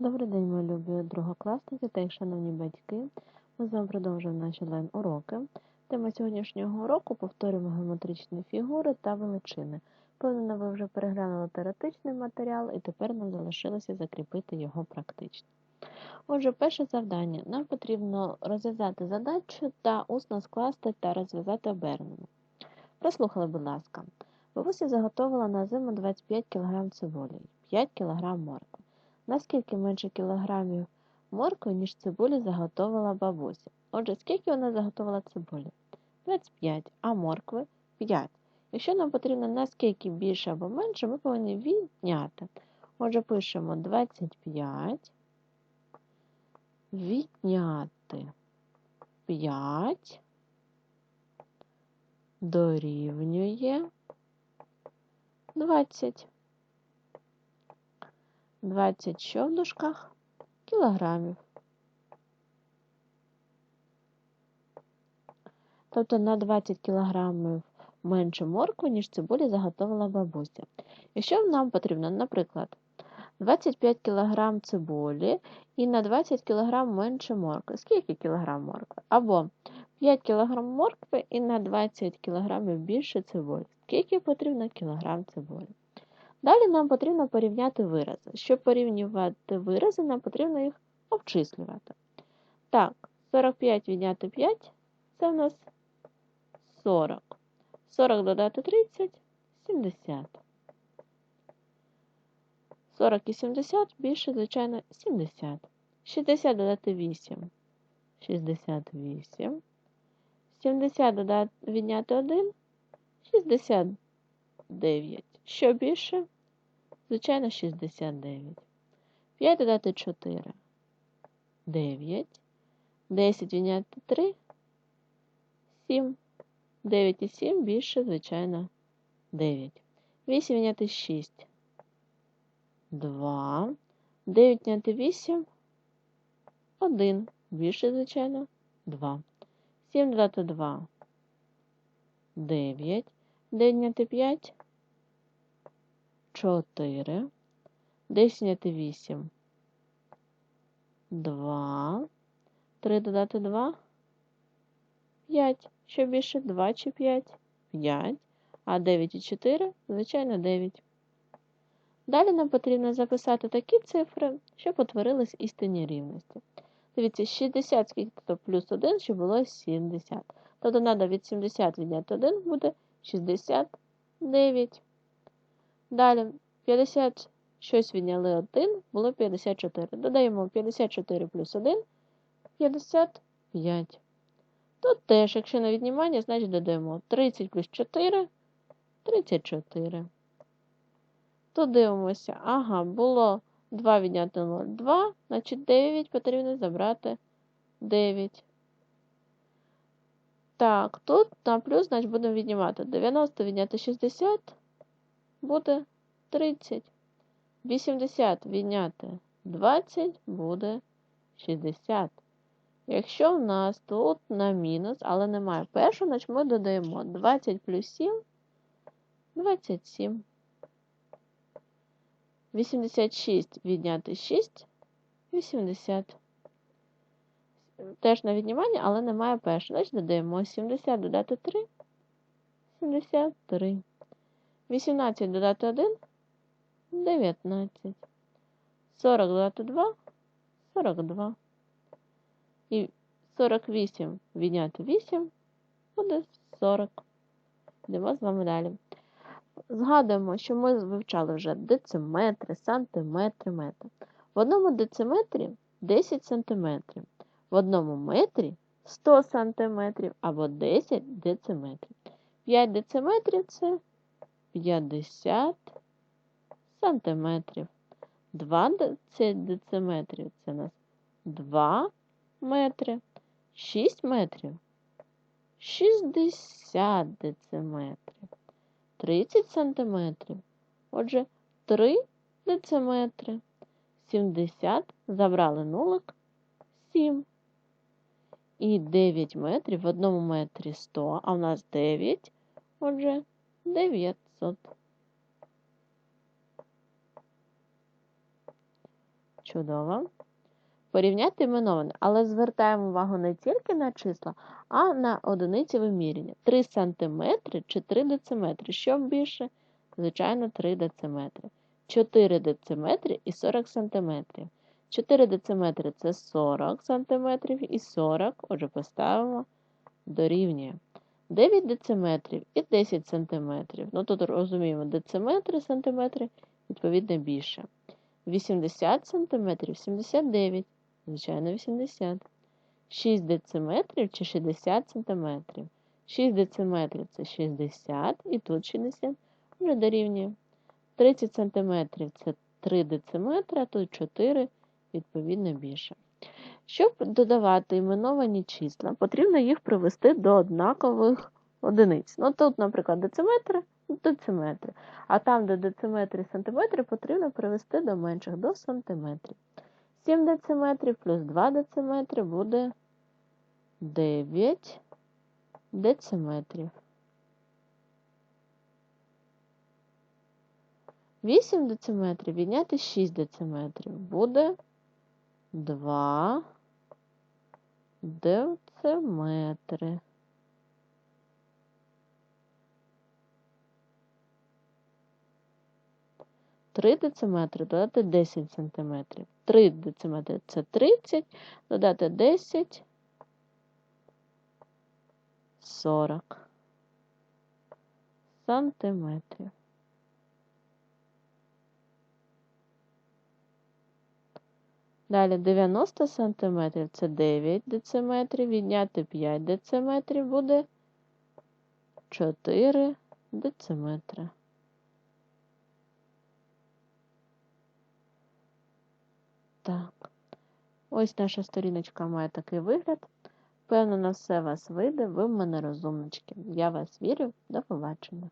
Добрий день, мої любі другокласники та шановні батьки. Ми з вами продовжуємо наші онлайн-уроки. Тема сьогоднішнього уроку повторюємо геометричні фігури та величини. Певно, ви вже переглянули теоретичний матеріал і тепер нам залишилося закріпити його практично. Отже, перше завдання. Нам потрібно розв'язати задачу та усно скласти та розв'язати обернення. Прослухали, будь ласка. Бабуся заготовила на зиму 25 кг цибулі, 5 кг моркви. Наскільки менше кілограмів моркви, ніж цибулі заготовила бабуся? Отже, скільки вона заготовила цибулі? 25, а моркви 5. Якщо нам потрібно наскільки більше або менше, ми повинні відняти. Отже, пишемо 25, відняти 5 дорівнює 20. 20 що в дужках? Кілограмів. Тобто на 20 кілограмів менше моркви, ніж цибулі заготовила бабуся. Якщо нам потрібно, наприклад, 25 кг цибулі і на 20 кг менше моркви. Скільки кілограм моркви? Або 5 кг моркви і на 20 кг більше цибулі. Скільки потрібно кілограм цибулі? Далі нам потрібно порівняти вирази. Щоб порівнювати вирази, нам потрібно їх обчислювати. Так, 45 відняти 5 це в нас 40. 40 додати 30 70. 40 і 70 більше, звичайно, 70. 60 додати 8. 68. 70 додати відняти 1. 69. Що більше? Звичайно, 69. 5 додати 4. 9. 10 відняти 3. 7. 9 і 7 більше, звичайно, 9. 8 відняти 6. 2. 9 відняти 8. 1. Більше, звичайно, 2. 7 додати 2. 9. 9 відняти 5. 4. 10 відняти 8. 2. 3 додати 2. 5. Що більше? 2 чи 5? 5. А 9 і 4, звичайно, 9. Далі нам потрібно записати такі цифри, щоб утворились істинні рівності. Дивіться, 60 скільки то плюс 1, щоб було 70. Тобто треба від 70 відняти 1 буде 69. Далі 50 щось відняли 1, було 54. Додаємо 54 плюс 1 55. Тут теж, якщо на віднімання, значить додаємо 30 плюс 4 34. Тут дивимося, ага, було 2 відняти 0, 2, значить 9 потрібно забрати 9. Так, тут на плюс, значить, будемо віднімати 90 відняти 60, буде 30. 80 відняти 20 буде 60. Якщо в нас тут на мінус, але немає першого, значить ми додаємо 20 плюс 7 27. 86 відняти 6 80. Теж на віднімання, але немає першого. Значить додаємо 70 додати 3 73. 18 додати 1 19. 40 додати 2 42. І 48 відняти 8 буде 40. Йдемо з вами далі. Згадуємо, що ми вивчали вже дециметри, сантиметри, метри. В одному дециметрі 10 сантиметрів, в одному метрі 100 сантиметрів або 10 дециметрів. 5 дециметрів це 50 сантиметрів. 20 дециметрів це нас 2 метри. 6 метрів 60 дециметрів. 30 сантиметрів. Отже, 3 дециметри. 70 забрали нулик 7. І 9 метрів в одному метрі 100, а в нас 9, отже, 900. Чудово. Порівняти іменоване, але звертаємо увагу не тільки на числа, а на одиниці виміряння. 3 см чи 3 дециметри. Що більше? Звичайно, 3 дециметри. 4 дециметри і 40 см. 4 дециметри – це 40 см і 40, отже, поставимо дорівнює. 9 дециметрів і 10 см. Ну, тут розуміємо, дециметри, сантиметри, відповідно, більше. 80 см, 79 звичайно, 80. 6 дециметрів чи 60 сантиметрів. 6 дециметрів – це 60, і тут 60 вже дорівнює. 30 сантиметрів – це 3 дециметри, а тут 4, відповідно, більше. Щоб додавати іменовані числа, потрібно їх привести до однакових одиниць. Ну, тут, наприклад, дециметри, дециметри. А там, де дециметри і сантиметри, потрібно привести до менших, до сантиметрів. 7 дециметрів плюс 2 дециметри буде 9 дециметрів. 8 дециметрів відняти 6 дециметрів буде 2 дециметри. Три дециметри додати 10 сантиметрів. 3 дециметри це 30, додати 10 40 сантиметрів. Далі 90 сантиметрів це 9 дециметрів, відняти 5 дециметрів буде 4 дециметри. Так. Ось наша сторіночка має такий вигляд. Певно, на все вас вийде, ви в мене розумнички. Я вас вірю, до побачення.